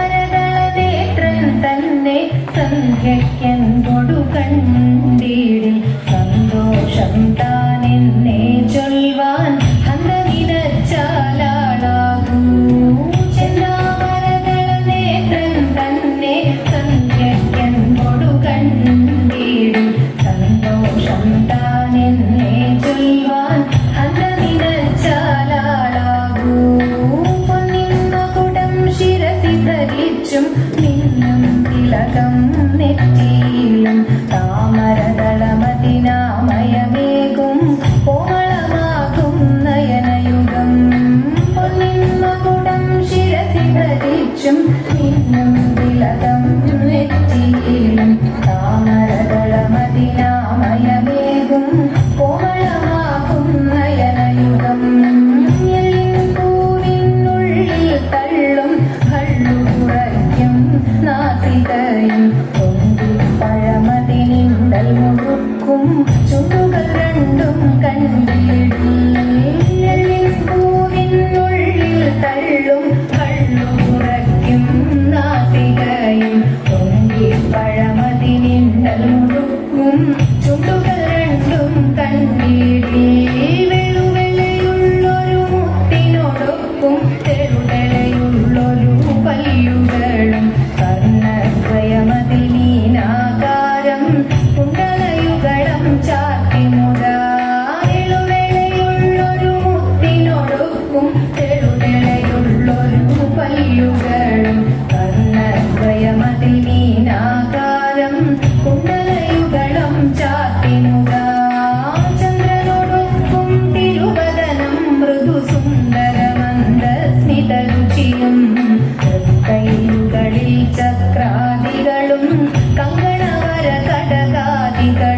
ചെന്താമരകളേത്രൻ തന്നെ സന്തോഷം താനെന്നെ Thank God.